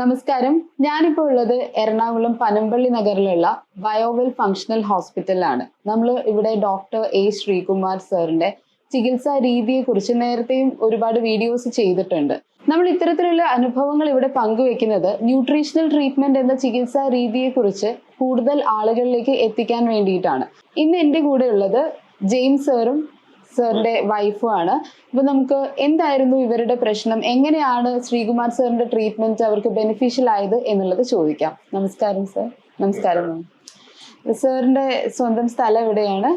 നമസ്കാരം. ഞാനിപ്പോൾ ഉള്ളത് എറണാകുളം പനമ്പള്ളി നഗറിലുള്ള ബയോവെൽ ഫങ്ഷണൽ ഹോസ്പിറ്റലിലാണ് നമ്മൾ ഇവിടെ ഡോക്ടർ എ ശ്രീകുമാർ സാറിന്റെ ചികിത്സാ രീതിയെ കുറിച്ച് നേരത്തെയും ഒരുപാട് വീഡിയോസ് ചെയ്തിട്ടുണ്ട്. നമ്മൾ ഇത്തരത്തിലുള്ള അനുഭവങ്ങൾ ഇവിടെ പങ്കുവെക്കുന്നത് ന്യൂട്രീഷണൽ ട്രീറ്റ്മെന്റ് എന്ന ചികിത്സാ രീതിയെ കുറിച്ച് കൂടുതൽ ആളുകളിലേക്ക് എത്തിക്കാൻ വേണ്ടിയിട്ടാണ്. ഇന്ന് എന്റെ കൂടെ ഉള്ളത് ജെയിംസ് സാറും സാറിന്റെ വൈഫും ആണ്. അപ്പൊ നമുക്ക് എന്തായിരുന്നു ഇവരുടെ പ്രശ്നം? എങ്ങനെയാണ് ശ്രീകുമാർ സാറിന്റെ ട്രീറ്റ്മെന്റ് അവർക്ക് ബെനിഫിഷ്യൽ ആയത് എന്നുള്ളത് ചോദിക്കാം. നമസ്കാരം സാർ നമസ്കാരം സാറിന്റെ സ്വന്തം സ്ഥലം എവിടെയാണ്?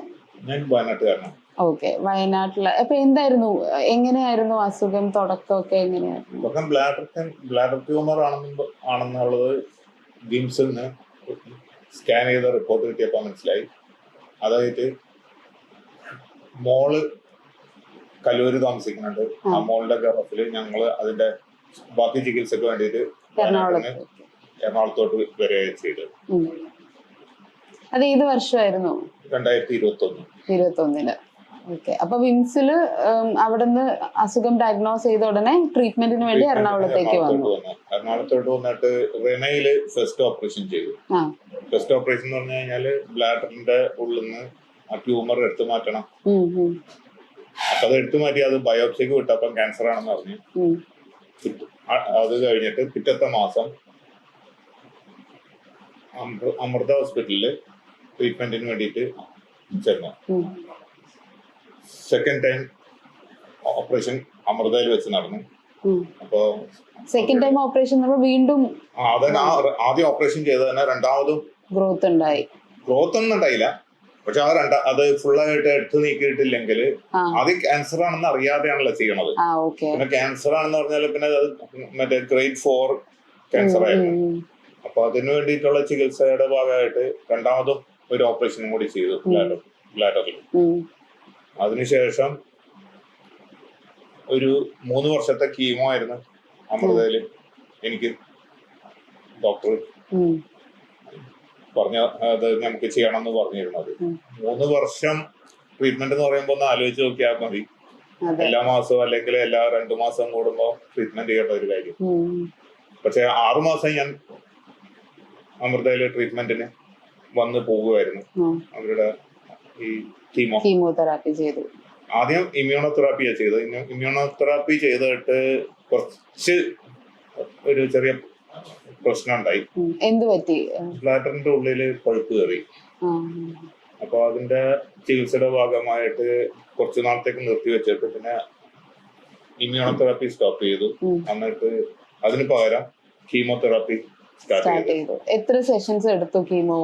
ഓക്കെ വയനാട്ടിൽ. അപ്പൊ എന്തായിരുന്നു? എങ്ങനെയായിരുന്നു അസുഖം തുടക്കമൊക്കെ എങ്ങനെയായിരുന്നു? ബ്ലാഡർ ബ്ലാഡർ ട്യൂമർ ആണെന്ന് ആണെന്നുള്ളത് ഗിംസിൽ നിന്ന് സ്കാൻ ചെയ്ത റിപ്പോർട്ട് കിട്ടിയപ്പോൾ മനസ്സിലായി. അതായത് മോൾ കല്ലൂര് താമസിക്കുന്നുണ്ട്. ആ. മോളിന്റെ മോളുടെ ഗർഭത്തിൽ ഞങ്ങൾ അതിന്റെ ബാക്കി ചികിത്സക്ക് വേണ്ടിയിട്ട് എറണാകുളത്ത്. എറണാകുളത്തോട്ട് വരെ ചെയ്തു. അത് ഏത് വർഷമായിരുന്നു? രണ്ടായിരത്തി ഇരുപത്തി ഒന്ന് ഇരുപത്തി ഒന്നിൽ ഓക്കെ. അപ്പൊ വിംസിൽ അവിടുന്ന് അസുഖം ഡയഗ്നോസ് ചെയ്ത ഉടനെ ട്രീറ്റ്മെന്റിന് വേണ്ടി എറണാകുളത്തേക്ക് വന്നു. എറണാകുളത്തോട്ട് വന്നിട്ട് റെനയിൽ ഫസ്റ്റ് ഓപ്പറേഷൻ ചെയ്തു. ഫെസ്റ്റ് ഫസ്റ്റ് ഓപ്പറേഷൻ എന്ന് പറഞ്ഞു കഴിഞ്ഞാൽ ബ്ലാഡറിന്റെ ഉള്ളിൽ നിന്ന് ആ ട്യൂമർ എടുത്തു മാറ്റണം. അപ്പൊ അത് എടുത്തു മാറ്റി അത് ബയോപ്സിക്ക് വിട്ടപ്പം ക്യാൻസർ ആണെന്ന് പറഞ്ഞു. അത് കഴിഞ്ഞിട്ട് പിറ്റത്തെ മാസം അമൃ- അമൃത ഹോസ്പിറ്റലിൽ ട്രീറ്റ്മെന്റിന് വേണ്ടിയിട്ട് ചെന്നു. സെക്കൻഡ് ടൈം ഓപ്പറേഷൻ അമൃതയിൽ വെച്ച് നടന്നു. അപ്പൊ സെക്കൻഡ് ടൈം ഓപ്പറേഷൻ വീണ്ടും അതന്നെ ആദ്യം ഓപ്പറേഷൻ ചെയ്ത് തന്നെ രണ്ടാമതും ഗ്രോത്ത് ഉണ്ടായി. ഗ്രോത്ത് ഒന്നും ഉണ്ടായില്ല. പക്ഷെ ആ രണ്ട അത് ഫുള്ളായിട്ട് എടുത്തു നീക്കിയിട്ടില്ലെങ്കിൽ അത് ക്യാൻസർ ആണെന്ന് അറിയാതെയാണല്ലോ ചെയ്യണത്. പിന്നെ ക്യാൻസർ ആണെന്ന് പറഞ്ഞാൽ പിന്നെ അത് മറ്റേ ഗ്രേഡ് ഫോർ ക്യാൻസർ ആയിരുന്നു. അപ്പൊ അതിനു വേണ്ടിയിട്ടുള്ള ചികിത്സയുടെ ഭാഗമായിട്ട് രണ്ടാമതും ഒരു ഓപ്പറേഷനും കൂടി ചെയ്തു ബ്ലാഡറിൽ അതിനുശേഷം ഒരു മൂന്ന് വർഷത്തെ കീമോ ആയിരുന്നു അമൃതയിൽ. എനിക്ക് ഡോക്ടർ പറഞ്ഞ അത് നമുക്ക് ചെയ്യണമെന്ന് പറഞ്ഞിരുന്നത്. മൂന്ന് വർഷം ട്രീറ്റ്മെന്റ് എന്ന് പറയുമ്പോൾ ഒന്ന് ആലോചിച്ച് നോക്കിയാൽ മതി. എല്ലാ മാസവും അല്ലെങ്കിൽ എല്ലാ രണ്ടു മാസം കൂടുമ്പോ ട്രീറ്റ്മെന്റ് ചെയ്യേണ്ട ഒരു കാര്യം. പക്ഷെ ആറു മാസം ഞാൻ അമൃതയിലെ ട്രീറ്റ്മെന്റിന് വന്ന് പോകുമായിരുന്നു അവരുടെ ഈ കീമോ കീമോതെറാപ്പി ചെയ്തു. ആദ്യം ഇമ്മ്യൂണോതെറാപ്പിയാണ് ചെയ്തത്. ഇമ്മ്യൂണോതെറാപ്പി ചെയ്തിട്ട് കുറച്ച് ഒരു ചെറിയ പ്രശ്നം ഉണ്ടായി. എന്ത് പറ്റി? ബ്ലാഡറിന്റെ ഉള്ളിൽ പഴുപ്പ് കയറി. അപ്പൊ അതിന്റെ ചികിത്സയുടെ ഭാഗമായിട്ട് കുറച്ചു നാളത്തേക്ക് നിർത്തി വെച്ചിട്ട് പിന്നെ ഇമ്മ്യൂണോതെറാപ്പി സ്റ്റോപ്പ് ചെയ്തു. എന്നിട്ട് അതിന് പകരം കീമോതെറാപ്പി സ്റ്റാർട്ട് ചെയ്തു. എത്ര സെഷൻസ് എടുത്തു കീമോ?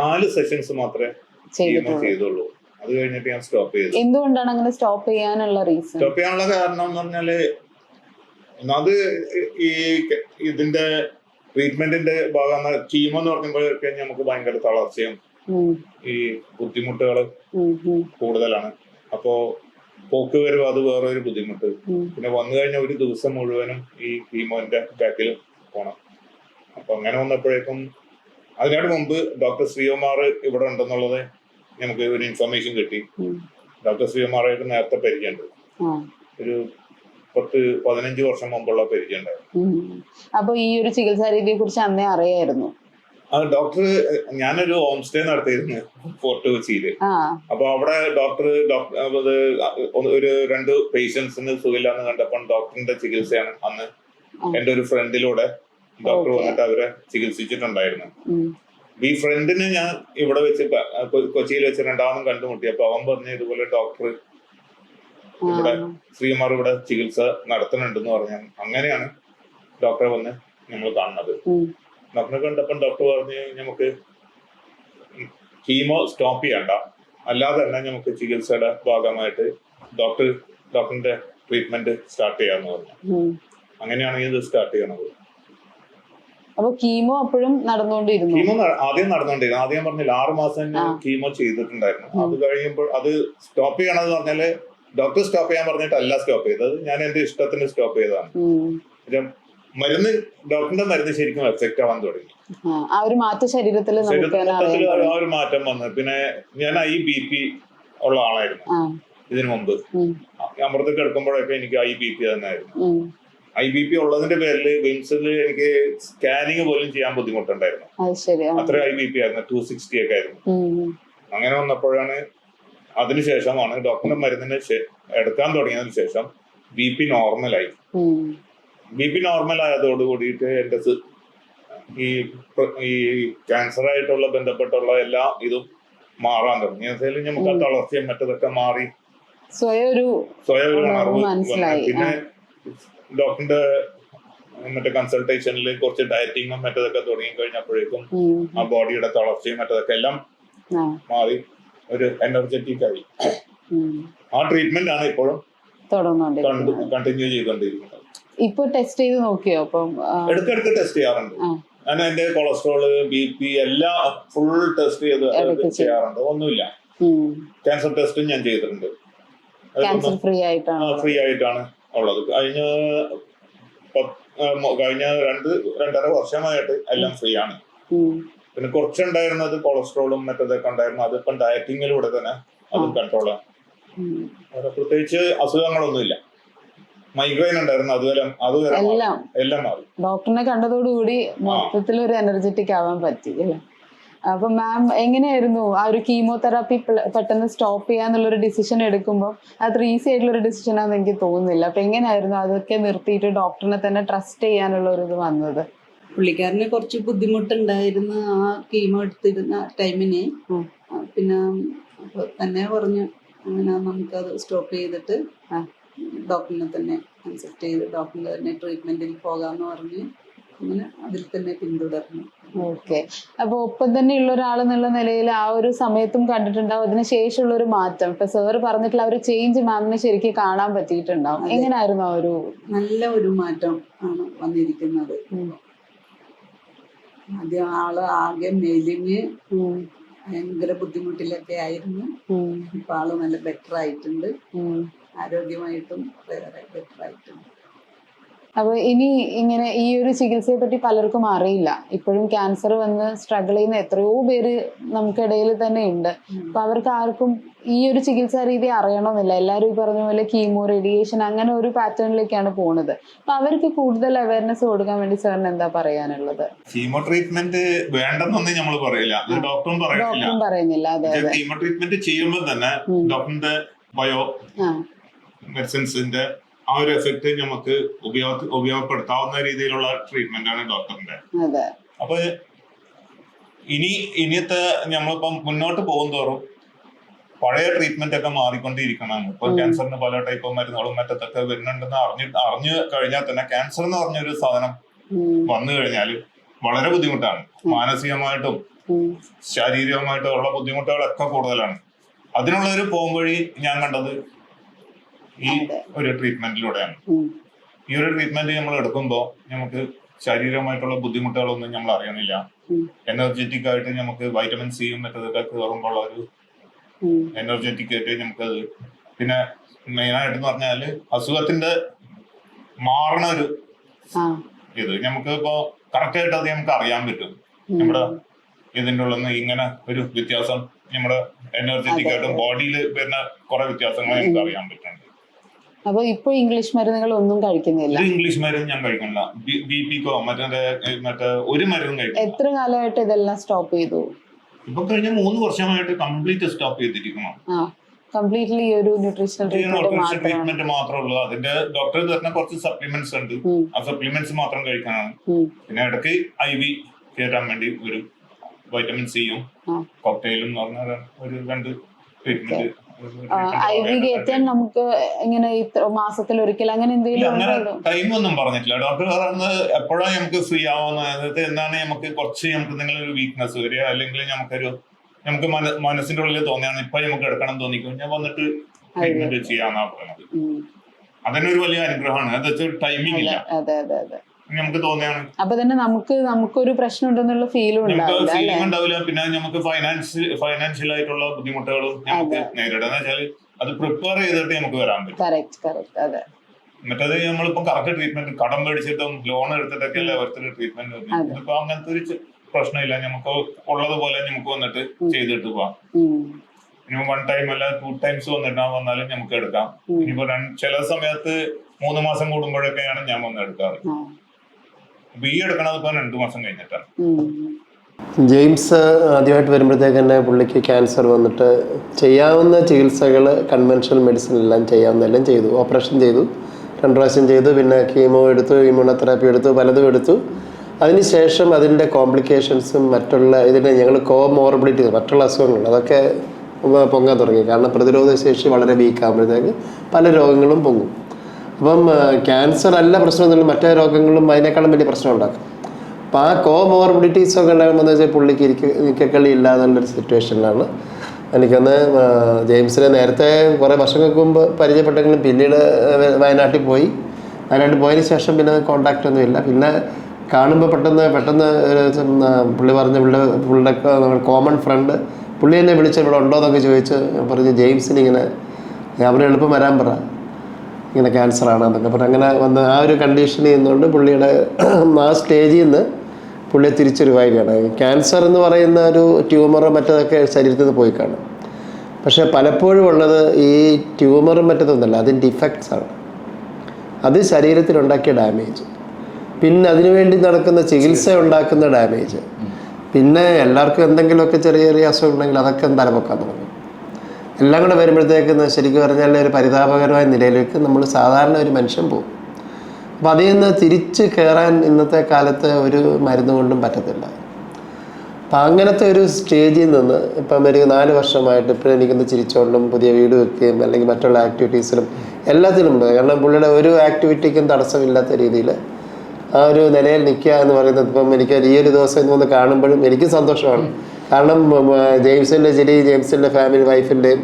നാല് സെഷൻസ് മാത്രമേ കീമോ ചെയ്തുള്ളൂ. അത് കഴിഞ്ഞിട്ട് ഞാൻ സ്റ്റോപ്പ് ചെയ്തു. എന്തുകൊണ്ടാണ് അങ്ങനെ സ്റ്റോപ്പ് ചെയ്യാനുള്ള റീസൺ? സ്റ്റോപ്പ് ചെയ്യാനുള്ള കാരണം എന്ന് പറഞ്ഞാൽ അത് ഈ ഇതിന്റെ ട്രീറ്റ്മെന്റിന്റെ ഭാഗമാണ്. കീമോ എന്ന് പറയുമ്പോഴൊക്കെ നമുക്ക് ഭയങ്കര തളർച്ചയും ഈ ബുദ്ധിമുട്ടുകൾ കൂടുതലാണ്. അപ്പോ പോക്ക് വരും അത് വേറൊരു ബുദ്ധിമുട്ട്. പിന്നെ വന്നു കഴിഞ്ഞ ഒരു ദിവസം മുഴുവനും ഈ കീമോന്റെ ബാക്കിൽ പോണം. അപ്പൊ അങ്ങനെ വന്നപ്പോഴേക്കും അതിനോട് മുമ്പ് ഡോക്ടർ ശ്രീകുമാർ ഇവിടെ ഉണ്ടെന്നുള്ളത് നമുക്ക് ഒരു ഇൻഫർമേഷൻ കിട്ടി. ഡോക്ടർ ശ്രീകുമാറായിട്ട് നേരത്തെ പരിചയമുണ്ട് ഒരു പത്ത് പതിനഞ്ച് വർഷം മുമ്പുള്ള പരിചയമുണ്ടായിരുന്നു അപ്പൊ ഈ ഒരു ചികിത്സാ രീതിയെ കുറിച്ച് അന്നേ അറിയായിരുന്നു ഡോക്ടർ ഞാനൊരു ഹോം സ്റ്റേ നടത്തിയിരുന്നു ഫോർട്ട് കൊച്ചിയിൽ അപ്പൊ അവിടെ ഡോക്ടർ ഒരു രണ്ട് പേഷ്യൻസിന് സുഖമില്ലാന്ന് കണ്ടപ്പോൾ ഡോക്ടറിന്റെ ചികിത്സയാണ് അന്ന്. എന്റെ ഒരു ഫ്രണ്ടിലൂടെ ഡോക്ടർ. വന്നിട്ട് അവരെ ചികിത്സിച്ചിട്ടുണ്ടായിരുന്നു. ഈ ഫ്രണ്ടിനെ ഞാൻ ഇവിടെ വെച്ച് കൊച്ചിയിൽ വെച്ച് രണ്ടാമതും കണ്ടുമുട്ടി അപ്പൊ അവൻ പറഞ്ഞു ഇതുപോലെ ഡോക്ടർ. ഇവിടെ ശ്രീമാർ ഇവിടെ ചികിത്സ നടത്തുന്നുണ്ടെന്ന് പറഞ്ഞു അങ്ങനെയാണ് ഡോക്ടറെ വന്ന് നമ്മൾ കാണുന്നത്. ഡോക്ടറെ കണ്ടപ്പോൾ ഡോക്ടർ പറഞ്ഞ് നമുക്ക് കീമോ സ്റ്റോപ്പ് ചെയ്യണ്ട. അല്ലാതെ തന്നെ നമുക്ക് ചികിത്സയുടെ ഭാഗമായിട്ട് ഡോക്ടർ ഡോക്ടറിന്റെ ട്രീറ്റ്മെന്റ് സ്റ്റാർട്ട് ചെയ്യാന്ന് പറഞ്ഞു. അങ്ങനെയാണെങ്കിൽ അങ്ങനെയാണ് ഇത് സ്റ്റാർട്ട് ചെയ്യണത്. അപ്പൊ കീമോ അപ്പോഴും നടന്നുകൊണ്ടിരുന്നു. കീമോ ആദ്യം നടന്നുകൊണ്ടിരുന്നു. ആദ്യം പറഞ്ഞില്ല ആറ് മാസം കീമോ ചെയ്തിട്ടുണ്ടായിരുന്നു. അത് കഴിയുമ്പോൾ അത് സ്റ്റോപ്പ് ചെയ്യണമെന്ന് പറഞ്ഞാൽ ഡോക്ടർ സ്റ്റോപ്പ് ചെയ്യാൻ പറഞ്ഞിട്ടല്ല സ്റ്റോപ്പ് ചെയ്തത്. ഞാൻ എന്റെ ഇഷ്ടത്തിന് സ്റ്റോപ്പ് ചെയ്തതാണ്. മരുന്ന് ഡോക്ടറിന്റെ മരുന്ന് ശരിക്കും എഫക്റ്റ് ആവാൻ തുടങ്ങി. ആ, ഒരു മാറ്റം ശരീരത്തിൽ ആ ഒരു മാറ്റം വന്നു. പിന്നെ ഞാൻ ഐ ബി പി ഉള്ള ആളായിരുന്നു. ഇതിനു മുമ്പ്. അമൃതം കിടക്കുമ്പോഴൊക്കെ എനിക്ക് ഐ ബി പി തന്നെയായിരുന്നു ഐ ബി പി ഉള്ളതിന്റെ പേരിൽ വിംസിൽ എനിക്ക് സ്കാനിങ് പോലും ചെയ്യാൻ ബുദ്ധിമുട്ടുണ്ടായിരുന്നു. അത്ര ഐ ബി പി ആയിരുന്നു. ടു സിക്സ്റ്റി ഒക്കെ ആയിരുന്നു. അങ്ങനെ വന്നപ്പോഴാണ് അതിനുശേഷമാണ് ഡോക്ടറിന്റെ മരുന്നിന് എടുക്കാൻ തുടങ്ങിയതിനു ശേഷം ബി പി നോർമലായി. ബി പി നോർമൽ ആയതോട് കൂടിയിട്ട് എന്റെ ഈ ഈ ക്യാൻസർ ആയിട്ടുള്ള ബന്ധപ്പെട്ടുള്ള എല്ലാ ഇതും മാറാൻ തുടങ്ങി. എന്നുവെച്ചാൽ നമുക്ക് ആ തളർച്ചയും മറ്റതൊക്കെ മാറി സ്വയം ഒരു സ്വയം ഉണർവ്. പിന്നെ ഡോക്ടറിന്റെ മറ്റേ കൺസൾട്ടേഷനിൽ കുറച്ച് ഡയറ്റിങ്ങും മറ്റതൊക്കെ തുടങ്ങി കഴിഞ്ഞപ്പോഴേക്കും ആ ബോഡിയുടെ തളർച്ചയും മറ്റതൊക്കെ എല്ലാം മാറി. ഒരു എനർജറ്റിക് ആയി. ആ ട്രീറ്റ്മെന്റ് ആണ് ഇപ്പോഴും കണ്ടിന്യൂ ചെയ്തോണ്ടിരിക്കുന്നത് ഇപ്പൊ ടെസ്റ്റ് ചെയ്ത് നോക്കിയോ? അപ്പം ഇടയ്ക്കിടയ്ക്ക് ടെസ്റ്റ് ചെയ്യാറുണ്ട്. ഞാൻ എന്റെ കൊളസ്ട്രോൾ ബി പി എല്ലാം ഫുൾ ടെസ്റ്റ് ചെയ്ത് ചെയ്യാറുണ്ട്. ഒന്നുമില്ല. ക്യാൻസർ ടെസ്റ്റും ഞാൻ ചെയ്തിട്ടുണ്ട്. ഫ്രീ ആയിട്ടാണ്. ഫ്രീ ആയിട്ടാണ് ഉള്ളത്. കഴിഞ്ഞ കഴിഞ്ഞ രണ്ട് രണ്ടര വർഷമായിട്ട് എല്ലാം ഫ്രീ ആണ്. പിന്നെ കുറച്ചുണ്ടായിരുന്നത് കൊളസ്ട്രോളും മറ്റതൊക്കെ ഉണ്ടായിരുന്നു. അതിപ്പം ഡയറ്റിങ്ങിലൂടെ തന്നെ അത് കൺട്രോൾ ആണ്. പ്രത്യേകിച്ച് അസുഖങ്ങളൊന്നുമില്ല. മൈഗ്രെയിൻ ഉണ്ടായിരുന്നു അതുവരെ അതുവരെ എല്ലാം. എല്ലാം മാറി. ഡോക്ടറിനെ കണ്ടതോടുകൂടി മൊത്തത്തിൽ ഒരു എനർജറ്റിക് ആവാൻ പറ്റി അല്ലേ? അപ്പൊ മാം എങ്ങനെയായിരുന്നു ആ ഒരു കീമോതെറാപ്പി പെട്ടെന്ന് സ്റ്റോപ്പ് ചെയ്യാന്നുള്ള ഒരു ഡിസിഷൻ എടുക്കുമ്പോൾ അത്ര ഈസി ആയിട്ടുള്ള ഒരു ഡിസിഷൻ ആണെന്ന് എനിക്ക് തോന്നുന്നില്ല. അപ്പൊ എങ്ങനെയായിരുന്നു അതൊക്കെ നിർത്തിയിട്ട് ഡോക്ടറിനെ തന്നെ ട്രസ്റ്റ് ചെയ്യാനുള്ള ഒരു ഇത് വന്നത്? പുള്ളിക്കാരന് കുറച്ച് ബുദ്ധിമുട്ടുണ്ടായിരുന്നു ആ കീമോ എടുത്തിരുന്ന ടൈമിന്. പിന്നെ തന്നെ പറഞ്ഞു അങ്ങനെ നമുക്കത് സ്റ്റോപ്പ് ചെയ്തിട്ട്. ഡോക്ടറിനെ തന്നെ കൺസൾട്ട് ചെയ്ത് ഡോക്ടറിന്റെ തന്നെ ട്രീറ്റ്മെന്റിൽ പോകാമെന്ന് പറഞ്ഞ് അങ്ങനെ അതിൽ തന്നെ പിന്തുടർന്നു. ഓക്കെ. അപ്പൊ ഒപ്പം തന്നെ ഉള്ള ഒരാൾ എന്നുള്ള നിലയിൽ ആ ഒരു സമയത്തും കണ്ടിട്ടുണ്ടാവും. അതിന് ശേഷമുള്ള ഒരു മാറ്റം. ഇപ്പൊ സാറ് പറഞ്ഞിട്ടുള്ള ഒരു ചേഞ്ച് മാമിന് ശരിക്കും കാണാൻ പറ്റിയിട്ടുണ്ടാവും. എങ്ങനെയായിരുന്നു ആ ഒരു നല്ല ഒരു മാറ്റം ആണ് വന്നിരിക്കുന്നത്. ആദ്യം ആൾ ആകെ മെലിഞ്ഞ് ഭയങ്കര ബുദ്ധിമുട്ടിലൊക്കെ ആയിരുന്നു. ഇപ്പൊ ആൾ നല്ല ബെറ്റർ ആയിട്ടുണ്ട്. ആരോഗ്യമായിട്ടും ബെറ്റർ ആയിട്ടുണ്ട്. അപ്പൊ ഇനി ഇങ്ങനെ ഈ ഒരു ചികിത്സയെ പറ്റി പലർക്കും അറിയില്ല. ഇപ്പോഴും ക്യാൻസർ വന്ന് സ്ട്രഗിൾ ചെയ്യുന്ന എത്രയോ പേര് നമുക്കിടയിൽ തന്നെ ഉണ്ട്. അപ്പൊ അവർക്ക് ആർക്കും ഈ ഒരു ചികിത്സാ രീതി അറിയണമെന്നില്ല. എല്ലാവരും ഈ പറഞ്ഞ പോലെ കീമോ റേഡിയേഷൻ അങ്ങനെ ഒരു പാറ്റേണിലേക്കാണ് പോണത്. അപ്പൊ അവർക്ക് കൂടുതൽ അവയർനെസ് കൊടുക്കാൻ വേണ്ടി സാറിന് എന്താ പറയാനുള്ളത്? കീമോ ട്രീറ്റ്മെന്റ് വേണ്ടെന്നൊന്നും നമ്മൾ പറയില്ല. ഡോക്ടറും ഡോക്ടറും പറയുന്നില്ല. അതെ കീമോ ട്രീറ്റ്മെന്റ് ചെയ്യുമ്പോൾ തന്നെ. ഡോക്ടറിന്റെ ബയോ മെഡിസിൻസിന്റെ ആ ഒരു എഫക്ട് നമുക്ക് ഉപയോഗ ഉപയോഗപ്പെടുത്താവുന്ന രീതിയിലുള്ള ട്രീറ്റ്മെന്റ് ആണ് ഡോക്ടറിന്റെ അപ്പൊ ഇനി ഇനിയത്തെ നമ്മളിപ്പം മുന്നോട്ട് പോകും തോറും പഴയ ട്രീറ്റ്മെന്റ് ഒക്കെ മാറിക്കൊണ്ടിരിക്കണം ഇപ്പൊ. ക്യാൻസറിന് പല ടൈപ്പ് മരുന്നുകളും മറ്റത്തൊക്കെ വരുന്നുണ്ടെന്ന് അറിഞ്ഞ് അറിഞ്ഞു കഴിഞ്ഞാൽ തന്നെ ക്യാൻസർ എന്ന് പറഞ്ഞൊരു സാധനം വന്നു കഴിഞ്ഞാൽ വളരെ ബുദ്ധിമുട്ടാണ്. മാനസികമായിട്ടും ശാരീരികമായിട്ടും ഉള്ള ബുദ്ധിമുട്ടുകളൊക്കെ കൂടുതലാണ്. അതിനുള്ള ഒരു പോംവഴി ഞാൻ കണ്ടത് ഈ ഒരു ട്രീറ്റ്മെന്റിലൂടെയാണ് ഈ ഒരു ട്രീറ്റ്മെന്റ് നമ്മൾ എടുക്കുമ്പോൾ നമുക്ക് ശാരീരികമായിട്ടുള്ള ബുദ്ധിമുട്ടുകളൊന്നും നമ്മൾ അറിയണില്ല. എനർജറ്റിക് ആയിട്ട് നമുക്ക് വൈറ്റമിൻ സിയും മറ്റതൊക്കെ കയറുമ്പോൾ ഒരു എനർജറ്റിക് ആയിട്ട് നമുക്ക് പിന്നെ മെയിൻ ആയിട്ട് പറഞ്ഞാൽ അസുഖത്തിന്റെ മാറണ ഒരു ഇത് നമുക്ക് ഇപ്പോ കറക്റ്റ് ആയിട്ട് അത് നമുക്ക് അറിയാൻ പറ്റും. നമ്മുടെ ഇതിന്റെ ഉള്ളിൽ നിന്ന് ഇങ്ങനെ ഒരു വ്യത്യാസം നമ്മുടെ എനർജറ്റിക് ആയിട്ടും. ബോഡിയിൽ വരുന്ന കുറെ വ്യത്യാസങ്ങൾ നമുക്ക് അറിയാൻ പറ്റുന്നുണ്ട്. അപ്പൊ ഇപ്പൊ ഇംഗ്ലീഷ് മരുന്നുകൾ ഒന്നും കഴിക്കുന്നില്ല. ഇംഗ്ലീഷ് മരുന്ന് ഞാൻ കഴിക്കുന്നില്ല. ബി പിക്കോ മറ്റേ മറ്റേ ഒരു മരുന്നും കഴിക്കില്ല എത്ര കാലമായിട്ട് ഇതെല്ലാം സ്റ്റോപ്പ് ചെയ്തു? ഇപ്പൊ കഴിഞ്ഞ മൂന്ന് വർഷമായിട്ട് കംപ്ലീറ്റ് സ്റ്റോപ്പ് ചെയ്തിരിക്കണം കംപ്ലീറ്റ്ലി ഒരു ന്യൂട്രീഷണൽ ട്രീറ്റ്മെന്റ് മാത്രമേ ഉള്ളൂ അതിന്റെ ഡോക്ടർ തരുന്ന കുറച്ച് സപ്ലിമെന്റ്സ് ഉണ്ട്. ആ സപ്ലിമെന്റ്സ് മാത്രം കഴിക്കാനാണ്. പിന്നെ ഇടയ്ക്ക് ഐ വി കയറ്റാൻ വേണ്ടി ഒരു വൈറ്റമിൻ സിയും. കോക്ടെയിലും എന്ന് പറഞ്ഞ ഒരു രണ്ട് ട്രീറ്റ്മെന്റ് ഐ വി കയറ്റാൻ നമുക്ക് ഇങ്ങനെ ഇത്ര മാസത്തിൽ ഒരിക്കൽ അങ്ങനെ എന്തെങ്കിലും ടൈം ഒന്നും പറഞ്ഞിട്ടില്ല. ഡോക്ടർ പറയുന്നത് എപ്പോഴാണ് നമുക്ക് ഫ്രീ ആവുന്നത്? അതായത് എന്താണ് നമുക്ക് കുറച്ച് നമുക്ക് എന്തെങ്കിലും ഒരു വീക്ക്നെസ് വരിക? അല്ലെങ്കിൽ നമുക്കൊരു നമുക്ക് മനസ്സിന്റെ ഉള്ളിൽ തോന്നിയാണ് ഇപ്പൊ നമുക്ക് എടുക്കണം തോന്നിക്കും? ഞാൻ വന്നിട്ട് ട്രീറ്റ്മെന്റ് ചെയ്യാന്നാ പറയുന്നത് അതിനൊരു വലിയ അനുഗ്രഹമാണ്. അത് ടൈമിംഗ് ഇല്ല. അതെ അതെ അതെ. നമുക്ക് തോന്നിയാണ്. അപ്പൊ തന്നെ നമുക്ക് നമുക്കൊരു പ്രശ്നം ഉണ്ടെന്നുള്ള ഫീലും ഉണ്ടാവില്ല അല്ലെ? ഫീലിംഗ് ഉണ്ടാവില്ല. പിന്നെ നമുക്ക് ഫൈനാൻസ് ഫൈനാൻഷ്യൽ ആയിട്ടുള്ള ബുദ്ധിമുട്ടുകളും നമുക്ക് നേരിടാന്ന് വെച്ചാൽ അത് പ്രിപ്പയർ ചെയ്തിട്ട് നമുക്ക് വരാൻ പറ്റും. മറ്റേത് നമ്മളിപ്പോ കറക്റ്റ് ട്രീറ്റ്മെന്റ് കടം മേടിച്ചിട്ടും ലോൺ എടുത്തിട്ടൊക്കെ അല്ലേ അവർക്ക് ട്രീറ്റ്മെന്റ്. ഇതിപ്പോ അങ്ങനത്തെ ഒരു പ്രശ്നമില്ല. നമുക്ക് ഉള്ളതുപോലെ നമുക്ക് വന്നിട്ട് ചെയ്തിട്ട് പോവാം. ഇനി വൺ ടൈം അല്ല ടു ടൈംസ് വന്നിട്ടാ വന്നാലും നമുക്ക് എടുക്കാം. ഇനിയിപ്പോ ചില സമയത്ത് മൂന്ന് മാസം കൂടുമ്പോഴൊക്കെയാണ് ഞാൻ വന്ന് എടുക്കാറ്. ഈ എടുക്കണത് ഇപ്പൊ രണ്ടു മാസം കഴിഞ്ഞിട്ടാണ്. ജെയിംസ് ആദ്യമായിട്ട് വരുമ്പോഴത്തേക്ക് തന്നെ പുള്ളിക്ക് ക്യാൻസർ വന്നിട്ട് ചെയ്യാവുന്ന ചികിത്സകൾ കൺവെൻഷണൽ മെഡിസിൻ എല്ലാം ചെയ്യാവുന്ന എല്ലാം ചെയ്തു. ഓപ്പറേഷൻ ചെയ്തു. രണ്ട് പ്രാവശ്യം ചെയ്തു. പിന്നെ കീമോ എടുത്തു ഇമ്യൂണോതെറാപ്പി എടുത്തു പലതും എടുത്തു. അതിനുശേഷം അതിന്റെ കോംപ്ലിക്കേഷൻസും മറ്റുള്ള ഇതിന്റെ ഞങ്ങൾ കോമോർബിഡിറ്റി മറ്റുള്ള അസുഖങ്ങൾ അതൊക്കെ പൊങ്ങാൻ തുടങ്ങി. കാരണം പ്രതിരോധ ശേഷി വളരെ വീക്കാകുമ്പോഴത്തേക്ക് പല രോഗങ്ങളും പൊങ്ങും. അപ്പം ക്യാൻസർ അല്ല പ്രശ്നം എന്നുള്ള മറ്റേ രോഗങ്ങളും അതിനേക്കാളും വലിയ പ്രശ്നം ഉണ്ടാക്കും. അപ്പോൾ ആ കോമോർബിഡിറ്റീസ് ഒക്കെ ഉണ്ടാകുമ്പോൾ വെച്ചാൽ പുള്ളിക്ക് ഇരിക്ക നിൽക്കക്കളി എന്നുള്ളൊരു സിറ്റുവേഷനിലാണ് എനിക്കൊന്ന് ജെയിംസിനെ നേരത്തെ കുറേ വർഷങ്ങൾക്ക് മുമ്പ് പരിചയപ്പെട്ടെങ്കിലും പിന്നീട് വയനാട്ടിൽ പോയി. വയനാട്ടിൽ പോയതിന് ശേഷം പിന്നെ കോണ്ടാക്റ്റ് ഒന്നും ഇല്ല. പിന്നെ കാണുമ്പോൾ പെട്ടെന്ന് പെട്ടെന്ന് പുള്ളി പറഞ്ഞ പുള്ളിയുടെ പുള്ളിയുടെ കോമൺ ഫ്രണ്ട് പുള്ളി എന്നെ വിളിച്ച് ഇവിടെ ഉണ്ടോ എന്നൊക്കെ ചോദിച്ച് പറഞ്ഞ് ജെയിംസിന് ഇങ്ങനെ അവനെ എളുപ്പം വരാൻ പറ. ഇങ്ങനെ ക്യാൻസറാണ് എന്നൊക്കെ പറഞ്ഞു അങ്ങനെ വന്ന് ആ ഒരു കണ്ടീഷൻ നിന്നുകൊണ്ട് പുള്ളിയുടെ ആ സ്റ്റേജിൽ നിന്ന് പുള്ളിയെ തിരിച്ചൊരു വായിക്കാണ് ക്യാൻസർ എന്ന് പറയുന്ന ഒരു ട്യൂമർ മറ്റതൊക്കെ ശരീരത്തിൽ നിന്ന് പോയി കാണും. പക്ഷേ പലപ്പോഴും ഉള്ളത് ഈ ട്യൂമറും മറ്റതൊന്നുമല്ല അതിന്റെ ഇഫക്ട്സ് ആണ്. അത് ശരീരത്തിലുണ്ടാക്കിയ ഡാമേജ് പിന്നെ അതിനുവേണ്ടി നടക്കുന്ന ചികിത്സ ഉണ്ടാക്കുന്ന ഡാമേജ് പിന്നെ എല്ലാവർക്കും എന്തെങ്കിലുമൊക്കെ ചെറിയ ചെറിയ അസുഖം ഉണ്ടെങ്കിൽ അതൊക്കെ തലപൊക്കാൻ തുടങ്ങും. എല്ലാം കൂടെ വരുമ്പോഴത്തേക്ക് ശരിക്കും പറഞ്ഞാൽ ഒരു പരിതാപകരമായ നിലയിലേക്ക് നമ്മൾ സാധാരണ ഒരു മനുഷ്യൻ പോകും. അപ്പോൾ അതിൽ നിന്ന് തിരിച്ച് കയറാൻ ഇന്നത്തെ കാലത്ത് ഒരു മരുന്ന് കൊണ്ടും പറ്റത്തില്ല. അപ്പം അങ്ങനത്തെ ഒരു സ്റ്റേജിൽ നിന്ന് ഇപ്പം ഒരു നാല് വർഷമായിട്ട് ഇപ്പോഴും എനിക്കൊന്ന് ചിരിച്ചുകൊണ്ടും പുതിയ വീട് വെക്കുകയും അല്ലെങ്കിൽ മറ്റുള്ള ആക്ടിവിറ്റീസിലും എല്ലാത്തിലും. കാരണം പുള്ളിയുടെ ഒരു ആക്ടിവിറ്റിക്കും തടസ്സമില്ലാത്ത രീതിയിൽ ആ ഒരു നിലയിൽ നിൽക്കുക എന്ന് പറയുന്നത് ഇപ്പം എനിക്ക് ഈ ഒരു ദിവസം ഇന്ന് കാണുമ്പോഴും എനിക്ക് സന്തോഷമാണ്. കാരണം ജെയിംസിന്റെ ചിരി ജെയിംസിന്റെ ഫാമിലി വൈഫിന്റെയും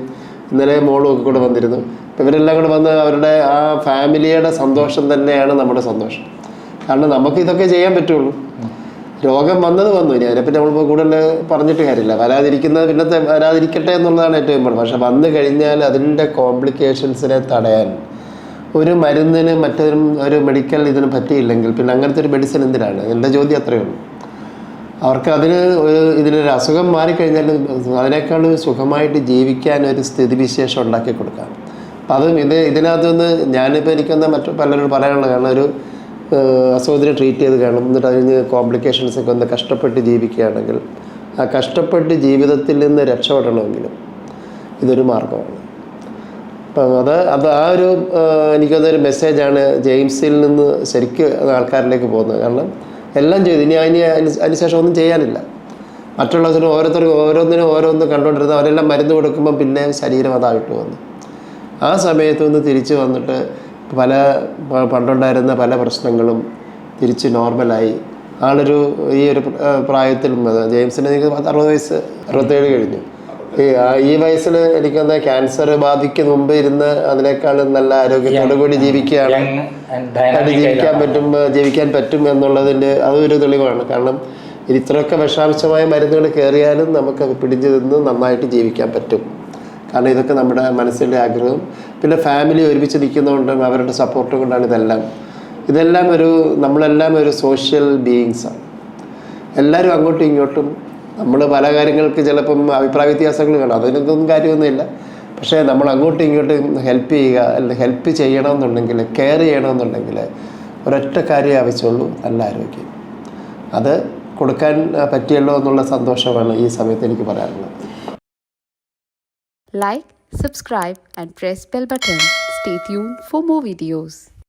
ഇന്നലെ മോളും ഒക്കെ കൂടെ വന്നിരുന്നു. ഇവരെല്ലാം കൂടെ വന്ന് അവരുടെ ആ ഫാമിലിയുടെ സന്തോഷം തന്നെയാണ് നമ്മുടെ സന്തോഷം. കാരണം നമുക്ക് ഇതൊക്കെ ചെയ്യാൻ പറ്റുള്ളൂ. രോഗം വന്നത് വന്നു. ഇനി അതിനെപ്പറ്റി നമ്മളിപ്പോൾ കൂടുതൽ പറഞ്ഞിട്ട് കാര്യമില്ല. വരാതിരിക്കുന്നത് പിന്നത്തെ വരാതിരിക്കട്ടെ എന്നുള്ളതാണ് ഏറ്റവും ഇമ്പോർട്ടന്റ് പക്ഷെ വന്നു കഴിഞ്ഞാൽ അതിന്റെ കോംപ്ലിക്കേഷൻസിനെ തടയാൻ ഒരു മരുന്നിന് മറ്റൊരു ഒരു മെഡിക്കൽ ഇതിന് പറ്റിയില്ലെങ്കിൽ പിന്നെ അങ്ങനത്തെ ഒരു മെഡിസിൻ എന്തിനാണ്? എന്റെ ചോദ്യം അത്രയേ ഉള്ളൂ. അവർക്ക് അതിന് ഒരു ഇതിനൊരു അസുഖം മാറിക്കഴിഞ്ഞാൽ അതിനേക്കാൾ സുഖമായിട്ട് ജീവിക്കാൻ ഒരു സ്ഥിതിവിശേഷം ഉണ്ടാക്കി കൊടുക്കാം. അപ്പം അതും ഇത് ഇതിനകത്ത് നിന്ന് ഞാനിപ്പോൾ എനിക്കൊന്ന് മറ്റു പലരോട് പറയാനുള്ള കാരണം ഒരു അസുഖത്തിന് ട്രീറ്റ് ചെയ്ത് കാണും. എന്നിട്ട് അതിന് കോംപ്ലിക്കേഷൻസ് ഒക്കെ ഒന്ന് കഷ്ടപ്പെട്ട് ജീവിക്കുകയാണെങ്കിൽ ആ കഷ്ടപ്പെട്ട് ജീവിതത്തിൽ നിന്ന് രക്ഷപ്പെടണമെങ്കിലും ഇതൊരു മാർഗമാണ്. അപ്പം അത് അത് ആ ഒരു എനിക്കതൊരു മെസ്സേജാണ് ജെയിംസിൽ നിന്ന് ശരിക്ക് ആൾക്കാരിലേക്ക് പോകുന്നത്. കാരണം എല്ലാം ചെയ്തു. ഇനി അതിന് അതിന് അതിനുശേഷം ഒന്നും ചെയ്യാനില്ല. മറ്റുള്ളതിനും ഓരോരുത്തർക്കും ഓരോന്നിനും ഓരോന്ന് കണ്ടുകൊണ്ടിരുന്ന അവരെല്ലാം മരുന്ന് കൊടുക്കുമ്പോൾ പിന്നെ ശരീരം അതായിട്ട് വന്നു ആ സമയത്ത് നിന്ന് തിരിച്ച് വന്നിട്ട് പല പണ്ടുണ്ടായിരുന്ന പല പ്രശ്നങ്ങളും തിരിച്ച് നോർമലായി ആളൊരു ഈ ഒരു പ്രായത്തിൽ എനിക്ക് അറുപത് വയസ്സ് അറുപത്തേഴ് കഴിഞ്ഞു. ഈ വയസ്സിൽ ഈ വയസ്സിൽ എനിക്കൊന്ന് ക്യാൻസർ ബാധിക്കുന്ന മുമ്പ് ഇരുന്ന് അതിനേക്കാളും നല്ല ആരോഗ്യത്തോടു കൂടി ജീവിക്കുകയാണ്. ജീവിക്കാൻ പറ്റും ജീവിക്കാൻ പറ്റും എന്നുള്ളതിന്റെ അതൊരു തെളിവാണ്. കാരണം ഇത്രയൊക്കെ വിഷാംശമായ മരുന്നുകൾ കയറിയാലും നമുക്ക് അത് പിടിച്ചു നിന്ന് നന്നായിട്ട് ജീവിക്കാൻ പറ്റും. കാരണം ഇതൊക്കെ നമ്മുടെ മനസ്സിന്റെ ആഗ്രഹം. പിന്നെ ഫാമിലി ഒരുമിച്ച് നിൽക്കുന്നതുകൊണ്ടും അവരുടെ സപ്പോർട്ട് കൊണ്ടാണ് ഇതെല്ലാം. ഇതെല്ലാം ഒരു നമ്മളെല്ലാം ഒരു സോഷ്യൽ ബീയിങ്സാണ് എല്ലാവരും അങ്ങോട്ടും ഇങ്ങോട്ടും നമ്മൾ പല കാര്യങ്ങൾക്ക് ചിലപ്പം അഭിപ്രായ വ്യത്യാസങ്ങൾ കാണും. അതിനൊന്നും കാര്യമൊന്നുമില്ല. പക്ഷേ നമ്മൾ അങ്ങോട്ടും ഇങ്ങോട്ടും ഹെൽപ്പ് ചെയ്യുക അല്ലെങ്കിൽ ഹെൽപ്പ് ചെയ്യണമെന്നുണ്ടെങ്കിൽ കെയർ ചെയ്യണമെന്നുണ്ടെങ്കിൽ ഒരൊറ്റ കാര്യം ആവശ്യമുള്ളൂ നല്ല ആരോഗ്യം. അത് കൊടുക്കാൻ പറ്റിയല്ലോ എന്നുള്ള സന്തോഷമാണ് ഈ സമയത്ത് എനിക്ക് പറയാനുള്ളത്. Like subscribe and press bell button stay tune for more videos.